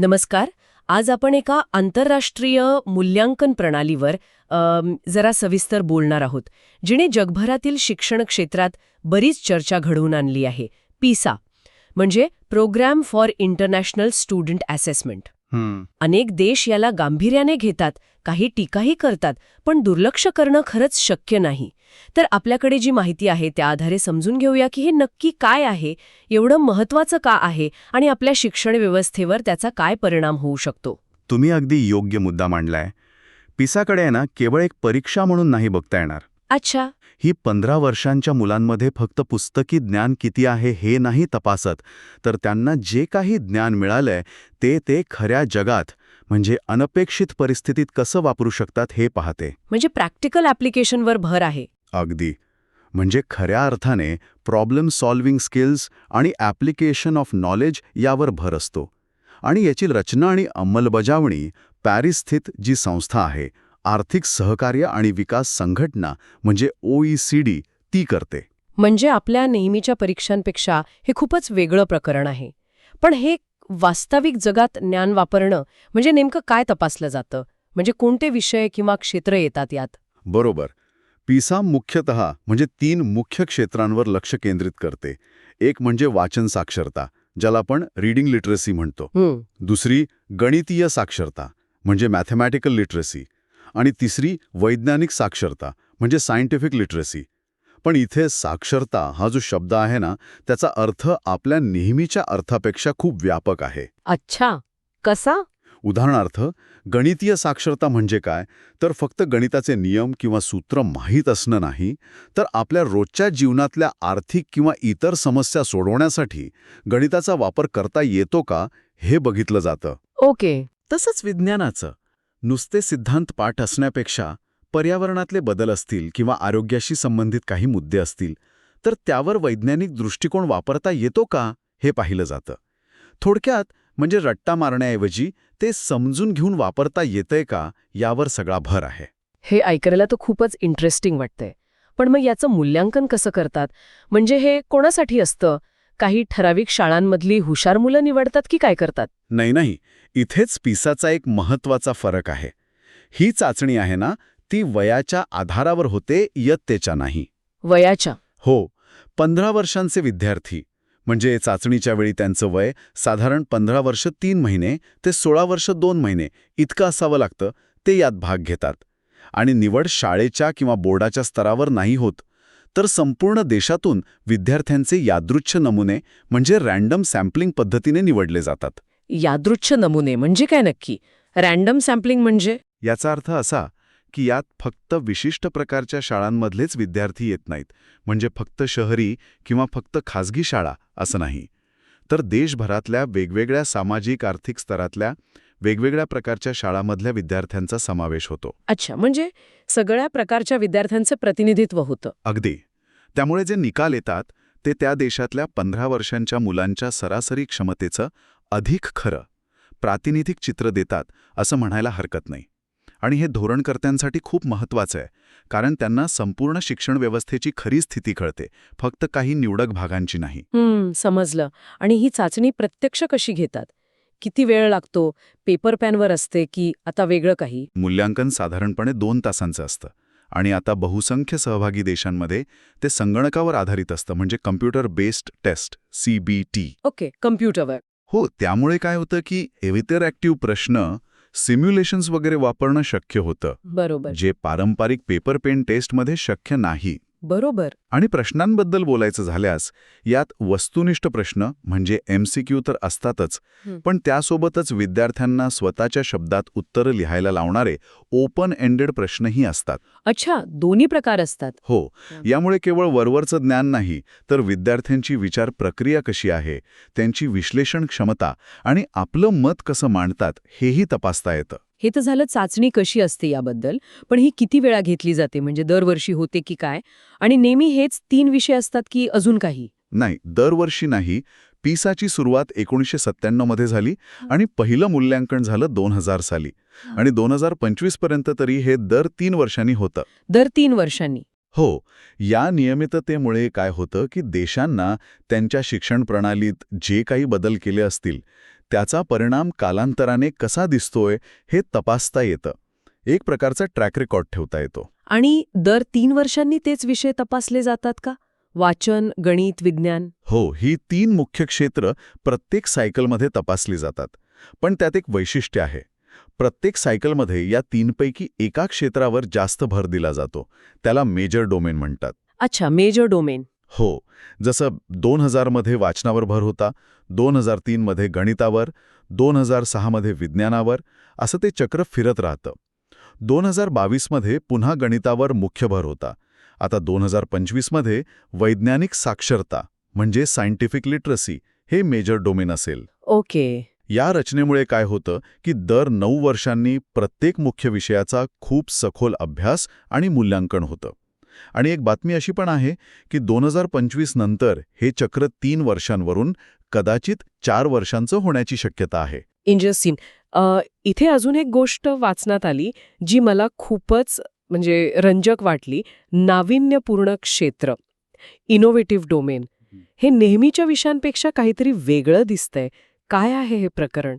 नमस्कार. आज आपण एका आंतरराष्ट्रीय मूल्यांकन प्रणालीवर जरा सविस्तर बोलणार आहोत जिने जगभरातील शिक्षण क्षेत्रात बरीच चर्चा घडवून आणली आहे. पिसा म्हणजे programme for international student assessment. अनेक देश याला गांभीर्याने घेतात काही टीकाही करतात पण दुर्लक्ष करणं खरंच शक्य नाही. तर आपल्याकडे जी माहिती आहे त्या आधारे समजून घेऊया की हे नक्की काय आहे एवढं महत्वाचं का आहे आणि आपल्या शिक्षण व्यवस्थेवर त्याचा काय परिणाम होऊ शकतो. तुम्ही अगदी योग्य मुद्दा मांडलाय. पिसाकडे ना केवळ एक परीक्षा म्हणून नाही बघता येणार. अच्छा. ही पंधरा वर्षांच्या मुलांमध्ये फक्त पुस्तकी ज्ञान किती आहे हे नाही तपासत तर त्यांना जे काही ज्ञान मिळालंय ते ते खऱ्या जगात म्हणजे अनपेक्षित परिस्थितीत कसं वापरू शकतात हे पाहते. म्हणजे प्रॅक्टिकल ॲप्लिकेशनवर भर आहे. अगदी. म्हणजे खऱ्या अर्थाने प्रॉब्लेम सॉल्व्हिंग स्किल्स आणि ॲप्लिकेशन ऑफ नॉलेज यावर भर असतो. आणि याची रचना आणि अंमलबजावणी पॅरिसस्थित जी संस्था आहे आर्थिक सहकार्य आणि विकास संघटना म्हणजे ओईसीडी ती करते. म्हणजे आपल्या नेहमीच्या परीक्षांपेक्षा हे खूपच वेगळं प्रकरण आहे. पण हे वास्तविक जगात ज्ञान वापरणं म्हणजे नेमकं काय तपासलं जातं? म्हणजे कोणते विषय किंवा क्षेत्र येतात यात? बरोबर. पिसा मुख्यतः म्हणजे तीन मुख्य क्षेत्रांवर लक्ष केंद्रित करते. एक म्हणजे वाचन साक्षरता ज्याला आपण रीडिंग लिटरसी म्हणतो. हं, दुसरी गणितीय साक्षरता म्हणजे मॅथमॅटिकल लिटरसी आणि तिसरी वैज्ञानिक साक्षरता म्हणजे सायंटिफिक लिटरसी पण इथे साक्षरता हा जो शब्द आहे ना त्याचा अर्थ आपल्या नेहमीच्या अर्थापेक्षा खूप व्यापक आहे. अच्छा. कसा? उदाहरणार्थ गणितीय साक्षरता म्हणजे काय? तर फक्त गणिताचे नियम किंवा सूत्र माहीत असणं नाही तर आपल्या रोजच्या जीवनातल्या आर्थिक किंवा इतर समस्या सोडवण्यासाठी गणिताचा वापर करता येतो का हे बघितलं जातं. ओके. तसंच विज्ञानाचं. नुसते सिद्धांत पाठ असण्यापेक्षा पर्यावरणातले बदल असतील किंवा आरोग्याशी संबंधित काही मुद्दे असतील तर त्यावर वैज्ञानिक दृष्टिकोन वापरता येतो का हे पाहिलं जातं. थोडक्यात म्हणजे रट्टा मारण्याऐवजी ते समजून घेऊन वापरता येतंय का यावर सगळा भर आहे. हे ऐकायला तर खूपच इंटरेस्टिंग वाटतंय. पण मग याचं मूल्यांकन कसं करतात? म्हणजे हे कोणासाठी असतं? काही ठराविक शाळांमधली हुशार मुलं निवडतात की काय करतात? नाही नाही. इथेच पिसाचा एक महत्त्वाचा फरक आहे. ही चाचणी आहे ना ती वयाच्या आधारावर होते इयत्तेच्या नाही. वयाच्या. हो. पंधरा वर्षांचे विद्यार्थी. म्हणजे चाचणीच्या वेळी त्यांचं वय साधारण पंधरा वर्ष तीन महिने ते सोळा वर्ष दोन महिने इतकं असावं लागतं ते यात भाग घेतात. आणि निवड शाळेच्या किंवा बोर्डाच्या स्तरावर नाही होत तर संपूर्ण देशातून विद्यार्थ्यांचे यादृच्छ नमुने म्हणजे रँडम सॅम्पलिंग पद्धतीने निवडले जातात. यादृच्छ नमुने म्हणजे काय नक्की? रॅन्डम सॅम्पलिंग म्हणजे? याचा अर्थ असा की यात फक्त विशिष्ट प्रकारच्या शाळांमधलेच विद्यार्थी येत नाहीत म्हणजे फक्त शहरी किंवा फक्त खाजगी शाळा असं नाही. तर देशभरातल्या वेगवेगळ्या सामाजिक आर्थिक स्तरातल्या वेगवेगळ्या प्रकारच्या शाळामधल्या विद्यार्थ्यांचा समावेश होतो. अच्छा म्हणजे सगळ्या प्रकारच्या विद्यार्थ्यांचं प्रतिनिधित्व होतं. अगदी. त्यामुळे जे निकाल येतात ते त्या देशातल्या पंधरा वर्षांच्या मुलांच्या सरासरी क्षमतेचं अधिक खरं प्रातिनिधिक चित्र देतात असं म्हणायला हरकत नाही. आणि हे धोरणकर्त्यांसाठी खूप महत्वाचं आहे कारण त्यांना संपूर्ण शिक्षण व्यवस्थेची खरी स्थिती कळते फक्त काही निवडक भागांची नाही. समजलं. आणि ही चाचणी प्रत्यक्ष कशी घेतात? किती वेळ लागतो? पेपर पॅनवर असते की आता वेगळं काही? मूल्यांकन साधारणपणे दोन तासांचं असतं आणि आता बहुसंख्य सहभागी देशांमध्ये ते संगणकावर आधारित असतं म्हणजे computer based test C B T okay कम्प्युटरवर हो त्यामुळे काय होतं की एव्हिटर प्रश्न सिम्युलेशन्स वगैरे वापरणं शक्य होतं. बरोबर. जे पारंपरिक पेपर पेन टेस्टमध्ये शक्य नाही. बरोबर आणि प्रश्नांबद्दल बोलायचं झाल्यास यात वस्तुनिष्ठ प्रश्न म्हणजे एमसीक्यू तर असतातच. पण त्यासोबतच विद्यार्थ्यांना स्वतःच्या शब्दात उत्तरं लिहायला लावणारे ओपन एंडेड प्रश्नही असतात अच्छा दोन्ही प्रकार असतात हो हं. यामुळे केवळ वरवरचं ज्ञान नाही तर विद्यार्थ्यांची विचार प्रक्रिया कशी आहे त्यांची विश्लेषण क्षमता आणि आपलं मत कसं मांडतात हेही तपासता येतं हे तर झालं चाचणी कशी असते याबद्दल पण ही किती वेळा घेतली जाते? म्हणजे दरवर्षी होते की काय? आणि नेहमी हेच तीन विषय असतात की अजून काही? नाही दरवर्षी नाही. पिसाची सुरुवात एकोणीसशे सत्त्याण्णवमध्ये झाली आणि पहिलं मूल्यांकन झालं दोन हजार साली. आणि दोन हजार पंचवीसपर्यंत तरी हे दर तीन वर्षांनी होतं. दर तीन वर्षांनी. हो. या नियमिततेमुळे काय होतं की देशांना त्यांच्या शिक्षण प्रणालीत जे काही बदल केले असतील त्याचा परिणाम कालांतराने कसा दिसतोय हे तपासता येतं. एक प्रकारचा ट्रॅक रेकॉर्ड ठेवता येतो. आणि दर तीन वर्षांनी तेच विषय तपासले जातात का? वाचन गणित विज्ञान? हो ही तीन मुख्य क्षेत्र प्रत्येक सायकलमध्ये तपासली जातात. पण त्यात एक वैशिष्ट्य आहे. प्रत्येक सायकलमध्ये या तीनपैकी एका क्षेत्रावर जास्त भर दिला जातो. त्याला मेजर डोमेन म्हणतात. अच्छा मेजर डोमेन हो जसं दोन हजारमध्ये वाचनावर भर होता दोन हजार तीनमध्ये गणितावर दोन हजार सहामध्ये विज्ञानावर असं ते चक्र फिरत राहतं. दोन हजार बावीसमध्ये पुन्हा गणितावर मुख्य भर होता. आता दोन हजार पंचवीसमध्ये वैज्ञानिक साक्षरता म्हणजे सायंटिफिक लिटरसी हे मेजर डोमेन असेल. ओके. या रचनेमुळे काय होतं की दर नऊ वर्षांनी प्रत्येक मुख्य विषयाचा खूप सखोल अभ्यास आणि मूल्यांकन होतं. आणि एक बातमी अशी पण आहे की दोन हजार पंचवीस नंतर हे चक्र तीन वर्षांवरून कदाचित चार वर्षांचं होण्याची शक्यता आहे. इंटरेस्टिंग इथे अजून एक गोष्ट वाचण्यात आली जी मला खूपच म्हणजे रंजक वाटली. नाविन्यपूर्ण क्षेत्र. इनोव्हेटिव्ह डोमेन हे नेहमीच्या विषयांपेक्षा काहीतरी वेगळं दिसतंय. काय आहे हे प्रकरण?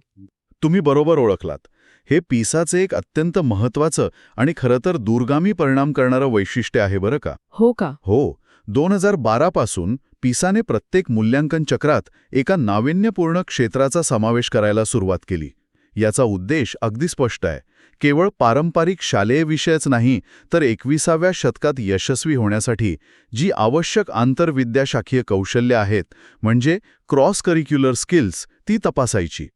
तुम्ही बरोबर ओळखलात. हे पिसाचे एक अत्यंत महत्वाचं आणि खरं तर दूरगामी परिणाम करणारं वैशिष्ट्य आहे बरं का? हो का? हो. दोन हजार बारापासून पिसाने प्रत्येक मूल्यांकन चक्रात एका नाविन्यपूर्ण क्षेत्राचा समावेश करायला सुरुवात केली. याचा उद्देश अगदी स्पष्ट आहे. केवळ पारंपरिक शालेय विषयच नाही तर एकविसाव्या शतकात यशस्वी होण्यासाठी जी आवश्यक आंतरविद्याशाखीय कौशल्य आहेत म्हणजे क्रॉस करिक्युलर स्किल्स ती तपासायची.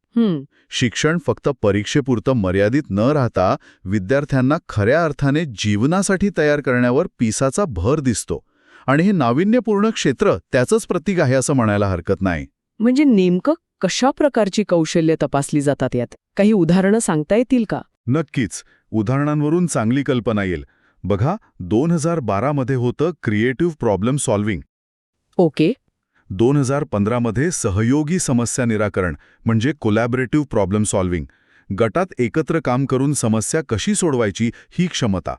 शिक्षण फक्त परीक्षेपुरतं मर्यादित न राहता विद्यार्थ्यांना खऱ्या अर्थाने जीवनासाठी तयार करण्यावर पिसाचा भर दिसतो. आणि हे नाविन्यपूर्ण क्षेत्र त्याचंच प्रतीक आहे असं म्हणायला हरकत नाही. म्हणजे नेमकं कशा प्रकारची कौशल्य तपासली जातात यात? काही उदाहरणं सांगता येतील का? नक्कीच. उदाहरणांवरून चांगली कल्पना येईल. बघा दोन हजार बारामध्ये होतं क्रिएटिव्ह प्रॉब्लेम सॉल्व्हिंग ओके. दोन हजार पंधरामध्ये सहयोगी समस्या निराकरण म्हणजे कोलॅबरेटिव्ह प्रॉब्लेम सॉल्व्हिंग गटात एकत्र काम करून समस्या कशी सोडवायची ही क्षमता.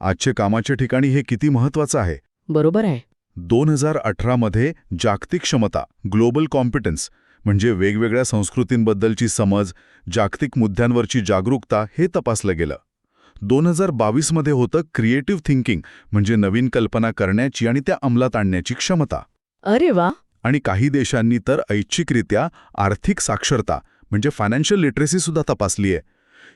आजच्या कामाच्या ठिकाणी हे किती महत्वाचं आहे? बरोबर आहे. दोन हजार अठरामध्ये जागतिक क्षमता ग्लोबल कॉम्पिटन्स म्हणजे वेगवेगळ्या संस्कृतींबद्दलची समज जागतिक मुद्द्यांवरची जागरूकता हे तपासलं गेलं. दोन हजार बावीसमध्ये होतं क्रिएटिव्ह थिंकिंग म्हणजे नवीन कल्पना करण्याची आणि त्या अंमलात आणण्याची क्षमता. अरे वा! आणि काही देशांनी तर ऐच्छिकरित्या आर्थिक साक्षरता म्हणजे फायनान्शियल लिटरेसी सुद्धा तपासली आहे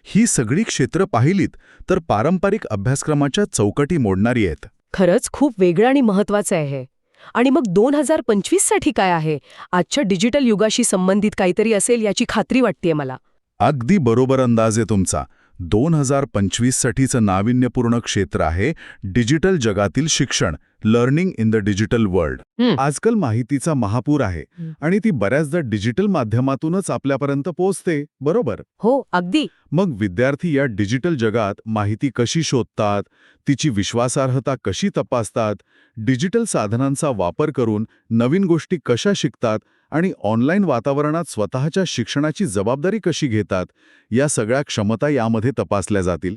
ही सगळी क्षेत्र पाहिलीत तर पारंपरिक अभ्यासक्रमाच्या चौकटी मोडणारी आहेत. खरंच खूप वेगळं आणि महत्वाचं आहे. हे. आणि मग दोन हजार पंचवीससाठी काय आहे? आजच्या डिजिटल युगाशी संबंधित काहीतरी असेल याची खात्री वाटतेय मला. अगदी बरोबर अंदाज आहे तुमचा. दोन हजार पंचवीससाठीचं नाविन्यपूर्ण क्षेत्र आहे डिजिटल जगातील शिक्षण. Learning in the digital world. आजकाल माहितीचा महापूर आहे. आणि ती बऱ्याचदा डिजिटल माध्यमातूनच आपल्यापर्यंत पोहोचते बरोबर? हो अगदी. मग विद्यार्थी या डिजिटल जगात माहिती कशी शोधतात तिची विश्वासार्हता कशी तपासतात डिजिटल साधनांचा वापर करून नवीन गोष्टी कशा शिकतात आणि ऑनलाईन वातावरणात स्वतःच्या शिक्षणाची जबाबदारी कशी घेतात या सगळ्या क्षमता यामध्ये तपासल्या जातील.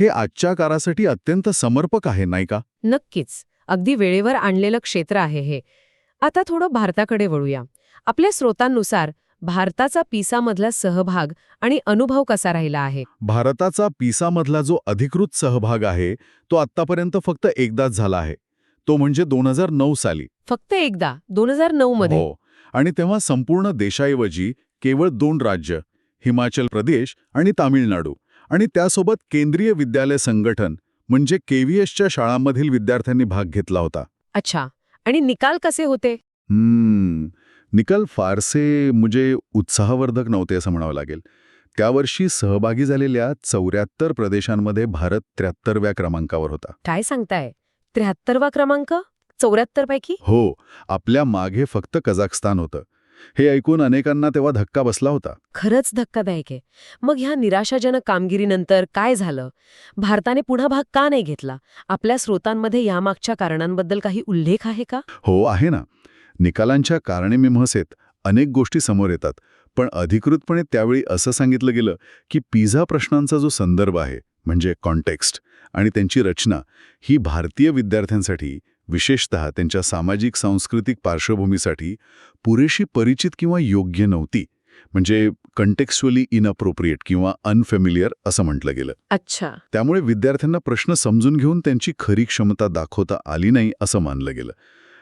हे आजच्या काळासाठी अत्यंत समर्पक आहे नाही का? नक्कीच. अगदी वेळेवर आणलेलं क्षेत्र आहे हे. आता थोडं भारताकडे वळूया. आपल्या स्रोतांनुसार भारताचा पिसामधला सहभाग आणि अनुभव कसा राहिला आहे? भारताचा पिसामधला जो अधिकृत सहभाग आहे तो आत्तापर्यंत फक्त एकदाच झाला आहे. तो म्हणजे दोन हजार नऊ साली. फक्त एकदा? दोन हजार नऊ मध्ये? हो. आणि तेव्हा संपूर्ण देशाऐवजी केवळ दोन राज्य हिमाचल प्रदेश आणि तामिळनाडू. आणि त्यासोबत केंद्रीय विद्यालय संघटन म्हणजे केव्हीएसच्या शाळांमधील विद्यार्थ्यांनी भाग घेतला होता. अच्छा. आणि निकाल कसे होते? हम्म. निकाल फारसे म्हणजे उत्साहवर्धक नव्हते असं म्हणावं लागेल. त्यावर्षी सहभागी झालेल्या चौऱ्याहत्तर प्रदेशांमध्ये भारत त्र्याहत्तरव्या क्रमांकावर होता. काय सांगताय? त्र्याहत्तरवा क्रमांक? चौऱ्याहत्तर पैकी? हो. आपल्या मागे फक्त कझाकस्तान होतं. हे ऐकून अनेकांना तेव्हा धक्का बसला होता. खरंच धक्कादायक आहे मग ह्या निराशाजनक कामगिरीनंतर काय झालं? भारताने पुन्हा भाग का नाही घेतला? आपल्या स्रोतांमध्ये यामागच्या कारणांबद्दल काही उल्लेख आहे का? हो आहे ना. निकालांच्या कारणेमीमांसेत अनेक गोष्टी समोर येतात. पण अधिकृतपणे त्यावेळी असं सांगितलं गेलं की पिझा प्रश्नांचा जो संदर्भ आहे म्हणजे कॉन्टेक्स्ट आणि त्यांची रचना ही भारतीय विद्यार्थ्यांसाठी विशेषतः त्यांच्या सामाजिक सांस्कृतिक पार्श्वभूमीसाठी पुरेशी परिचित किंवा योग्य नव्हती. म्हणजे कंटेक्स्युअली इनअप्रोप्रिएट किंवा अनफेमिलियर असं म्हटलं गेलं. अच्छा. त्यामुळे विद्यार्थ्यांना प्रश्न समजून घेऊन त्यांची खरी क्षमता दाखवता आली नाही असं मानलं गेलं.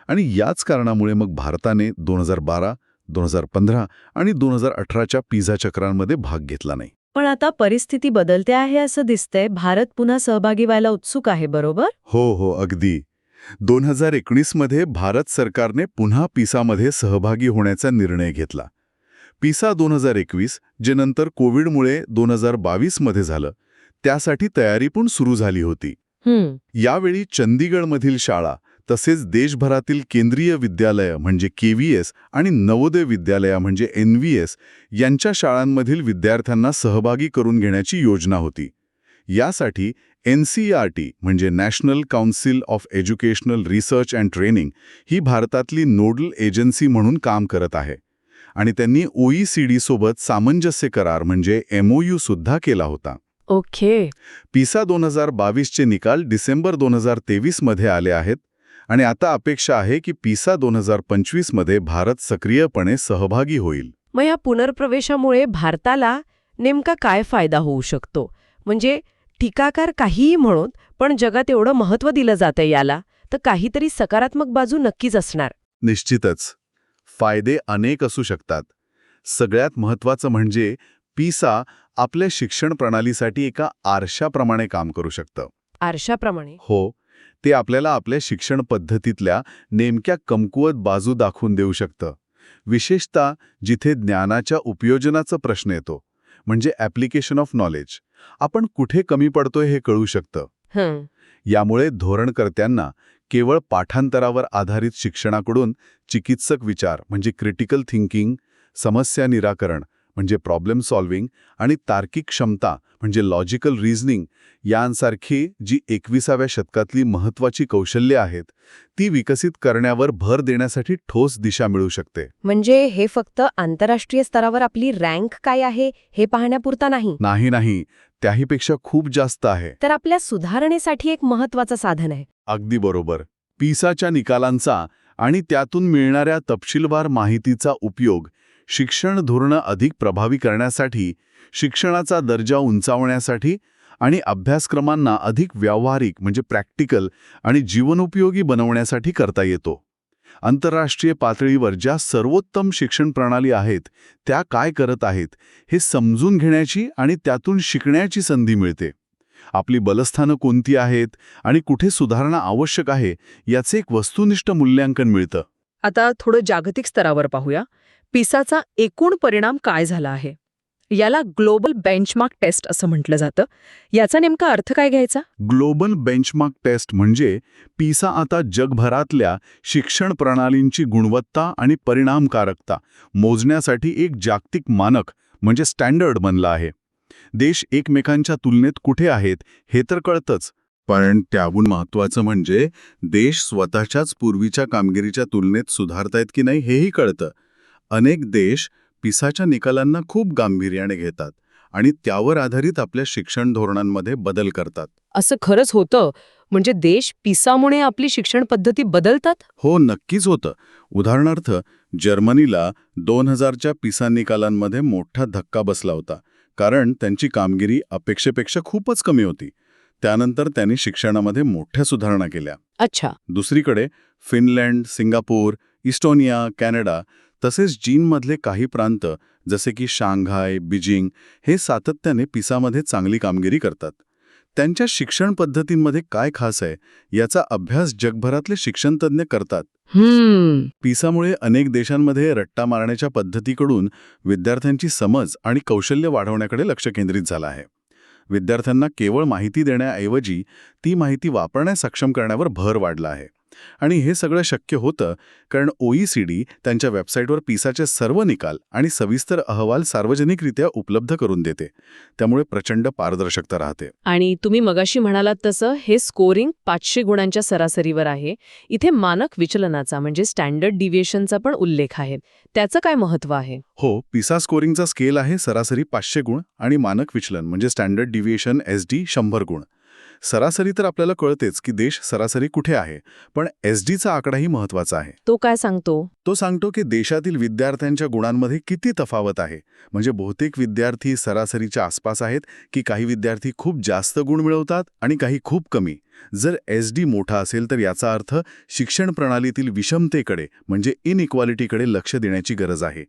आणि याच कारणामुळे मग भारताने दोन हजार बारा दोन हजार पंधरा आणि दोन हजार अठराच्या पिझा चक्रांमध्ये भाग घेतला नाही. पण आता परिस्थिती बदलते आहे असं दिसतंय. भारत पुन्हा सहभागी व्हायला उत्सुक आहे बरोबर? हो हो अगदी. दोन हजार एकोणीसमध्ये भारत सरकारने पुन्हा पिसामध्ये सहभागी होण्याचा निर्णय घेतला. पिसा दोन हजार एकवीस जे नंतर कोविडमुळे दोन हजार बावीसमध्ये झालं त्यासाठी तयारी पण सुरू झाली होती. यावेळी चंदीगडमधील शाळा तसेच देशभरातील केंद्रीय विद्यालय म्हणजे केव्हीएस आणि नवोदय विद्यालया म्हणजे एन व्ही एस यांच्या शाळांमधील विद्यार्थ्यांना सहभागी करून घेण्याची योजना होती. यासाठी एन सी आर टी म्हणजे national council of educational research and training ही भारतातली नोडल एजन्सी म्हणून काम करत आहे. आणि त्यांनी ओईसीडी सोबत सामंजस्य करार म्हणजे एमओयू सुद्धा केला होता. ओके. पिसा दोन हजार बावीसचे निकाल डिसेंबर दोन हजार तेवीसमध्ये आले आहेत आणि आता अपेक्षा आहे की पिसा दोन हजार पंचवीसमध्ये भारत सक्रियपणे सहभागी होईल. मग या पुनर्प्रवेशामुळे भारताला नेमका काय फायदा होऊ शकतो? म्हणजे टीकाकार काहीही म्हणून पण जगात एवढं महत्त्व दिलं जातं याला तर काहीतरी सकारात्मक बाजू नक्कीच असणार. निश्चितच. फायदे अनेक असू शकतात. सगळ्यात महत्त्वाचं म्हणजे पिसा आपल्या शिक्षण प्रणालीसाठी एका आरशाप्रमाणे काम करू शकतं. आरशाप्रमाणे? हो. ते आपल्याला आपल्या शिक्षण पद्धतीतल्या नेमक्या कमकुवत बाजू दाखवून देऊ शकतं. विशेषतः जिथे ज्ञानाच्या उपयोजनाचा प्रश्न येतो म्हणजे ॲप्लिकेशन ऑफ नॉलेज. आपण कुठे कमी पडतोय हे कळू शकतं. हं. यामुळे धोरणकर्त्यांना केवळ पाठांतरावर आधारित शिक्षणाकडून चिकित्सक विचार म्हणजे क्रिटिकल थिंकिंग समस्या निराकरण म्हणजे प्रॉब्लेम सॉल्व्हिंग आणि तार्किक क्षमता म्हणजे लॉजिकल रिझनिंग यांसारखी जी एकविसाव्या शतकातली महत्त्वाची कौशल्ये आहेत ती विकसित करण्यावर भर देण्यासाठी ठोस दिशा मिळू शकते. म्हणजे हे फक्त आंतरराष्ट्रीय स्तरावर आपली रँक काय आहे हे पाहण्यापुरता नाही? नाही नाही. त्याहीपेक्षा खूप जास्त आहे. तर आपल्या सुधारणेसाठी एक महत्वाचं साधन आहे. अगदी बरोबर. पिसाच्या निकालांचा आणि त्यातून मिळणाऱ्या तपशीलवार माहितीचा उपयोग शिक्षण धोरणं अधिक प्रभावी करण्यासाठी शिक्षणाचा दर्जा उंचावण्यासाठी आणि अभ्यासक्रमांना अधिक व्यावहारिक म्हणजे प्रॅक्टिकल आणि जीवनोपयोगी बनवण्यासाठी करता येतो. आंतरराष्ट्रीय पातळीवर ज्या सर्वोत्तम शिक्षण प्रणाली आहेत त्या काय करत आहेत हे समजून घेण्याची आणि त्यातून शिकण्याची संधी मिळते. आपली बलस्थानं कोणती आहेत आणि कुठे सुधारणा आवश्यक आहे याचे एक वस्तुनिष्ठ मूल्यांकन मिळतं. आता थोडं जागतिक स्तरावर पाहूया. पिसाचा एकूण परिणाम काय झाला आहे? याला ग्लोबल बेंचमार्क टेस्ट असं म्हटलं जातं. याचा नेमका अर्थ काय घ्यायचा? ग्लोबल बेंचमार्क टेस्ट म्हणजे पिसा आता जगभरातल्या शिक्षण प्रणालींची गुणवत्ता आणि परिणामकारकता मोजण्यासाठी एक जागतिक मानक म्हणजे स्टँडर्ड बनला आहे. देश एकमेकांच्या तुलनेत कुठे आहेत हे तर कळतंच. पण त्याहून महत्त्वाचं म्हणजे देश स्वतःच्याच पूर्वीच्या कामगिरीच्या तुलनेत सुधारतायत की नाही हेही कळतं. अनेक देश पिसाच्या निकालांना खूप गांभीर्याने घेतात आणि त्यावर आधारित आपल्या शिक्षण धोरणांमध्ये बदल करतात. असं खरंच होतं? म्हणजे देश पिसामुळे आपली शिक्षण पद्धती बदलतात? हो नक्कीच होतं. उदाहरणार्थ जर्मनीला दोन हजारच्या पिसा निकालांमध्ये मोठा धक्का बसला होता कारण त्यांची कामगिरी अपेक्षेपेक्षा खूपच कमी होती. त्यानंतर त्यांनी शिक्षणामध्ये मोठ्या सुधारणा केल्या. अच्छा. दुसरीकडे फिनलँड सिंगापूर इस्टोनिया कॅनडा तसेच चीनमधले काही प्रांत जसे की शांघाय बीजिंग हे सातत्याने पिसामध्ये चांगली कामगिरी करतात. त्यांच्या शिक्षण पद्धतींमध्ये काय खास आहे याचा अभ्यास जगभरातले शिक्षणतज्ञ करतात. पिसामुळे अनेक देशांमध्ये रट्टा मारण्याच्या पद्धतीकडून विद्यार्थ्यांची समज आणि कौशल्य वाढवण्याकडे लक्ष केंद्रित झालं आहे. विद्यार्थ्यांना केवळ माहिती देण्याऐवजी ती माहिती वापरण्यास सक्षम करण्यावर भर वाढला आहे. आणि हे सगळं शक्य होतं कारण ओईसीडी त्यांच्या वेबसाईटवर पिसाचे सर्व निकाल आणि सविस्तर अहवाल सार्वजनिकरित्या उपलब्ध करून देते. त्यामुळे प्रचंड पारदर्शकता राहते. आणि तुम्ही मगाशी म्हणालात तसं हे स्कोरिंग पाचशे गुणांच्या सरासरीवर आहे. इथे मानक विचलनाचा म्हणजे स्टँडर्ड डिव्हिएशनचा पण उल्लेख आहे. त्याचं काय महत्त्व आहे? हो पिसा स्कोरिंगचा स्केल आहे सरासरी पाचशे गुण आणि मानक विचलन म्हणजे स्टँडर्ड डिव्हिएशन एस डी शंभर गुण. सरासरी तर आपल्याला कळतेच की देश सरासरी कुठे आहे पण एस डीचा आकडाही महत्त्वाचा आहे. तो काय सांगतो? तो सांगतो की देशातील विद्यार्थ्यांच्या गुणांमध्ये किती तफावत आहे. म्हणजे बहुतेक विद्यार्थी सरासरीच्या आसपास आहेत की काही विद्यार्थी खूप जास्त गुण मिळवतात आणि काही खूप कमी. जर एस डी मोठा असेल तर याचा अर्थ शिक्षण प्रणालीतील विषमतेकडे म्हणजे इनइक्वालिटीकडे लक्ष देण्याची गरज आहे.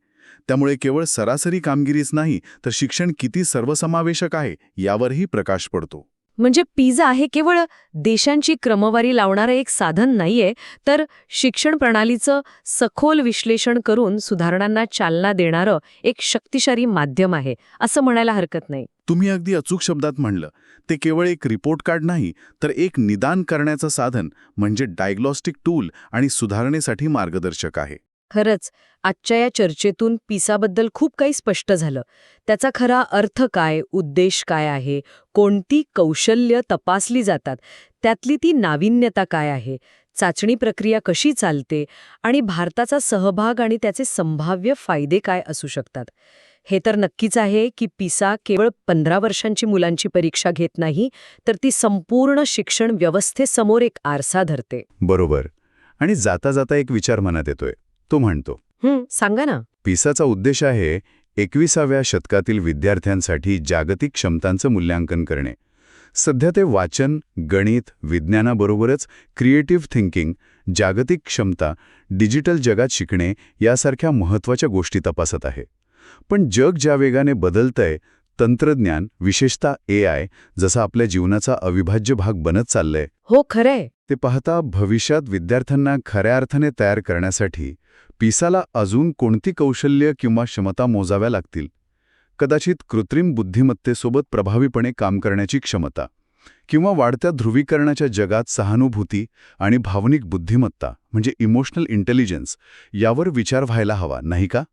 त्यामुळे केवळ सरासरी कामगिरीच नाही तर शिक्षण किती सर्वसमावेशक आहे यावरही प्रकाश पडतो. म्हणजे पिझा हे केवळ देशांची क्रमवारी लावणारं एक साधन नाहीये तर शिक्षण प्रणालीचं सखोल विश्लेषण करून सुधारणांना चालना देणारं एक शक्तिशाली माध्यम आहे असं म्हणायला हरकत नाही. तुम्ही अगदी अचूक शब्दात म्हणलं ते केवळ एक रिपोर्ट कार्ड नाही तर एक निदान करण्याचं साधन म्हणजे डायग्नॉस्टिक टूल आणि सुधारणेसाठी मार्गदर्शक आहे. खरंच आजच्या या चर्चेतून पिसाबद्दल खूप काही स्पष्ट झालं. त्याचा खरा अर्थ काय उद्देश काय आहे कोणती कौशल्य तपासली जातात त्यातली ती नाविन्यता काय आहे चाचणी प्रक्रिया कशी चालते आणि भारताचा सहभाग आणि त्याचे संभाव्य फायदे काय असू शकतात. हे तर नक्कीच आहे की पिसा केवळ पंधरा वर्षांची मुलांची परीक्षा घेत नाही तर ती संपूर्ण शिक्षण व्यवस्थेसमोर एक आरसा धरते. बरोबर. आणि जाता जाता एक विचार मनात येतोय. तो म्हणतो सांगा ना. पिसाचा उद्देश आहे एकविसाव्या शतकातील विद्यार्थ्यांसाठी जागतिक क्षमतांचं मूल्यांकन करणे. सध्या ते वाचन गणित विज्ञानाबरोबरच क्रिएटिव्ह थिंकिंग जागतिक क्षमता डिजिटल जगात शिकणे यासारख्या महत्त्वाच्या गोष्टी तपासत आहे. पण जग ज्या वेगाने बदलतंय तंत्रज्ञान विशेषतः ए आय जसं आपल्या जीवनाचा अविभाज्य भाग बनत चाललंय हो खरंय. ते पाहता भविष्यात विद्यार्थ्यांना खऱ्या अर्थाने तयार करण्यासाठी पिसाला अजून कोणती कौशल्य किंवा क्षमता मोजाव्या लागतील? कदाचित कृत्रिम बुद्धिमत्तेसोबत प्रभावीपणे काम करण्याची क्षमता किंवा वाढत्या ध्रुवीकरणाच्या जगात सहानुभूती आणि भावनिक बुद्धिमत्ता म्हणजे इमोशनल इंटेलिजन्स यावर विचार व्हायला हवा नाही का?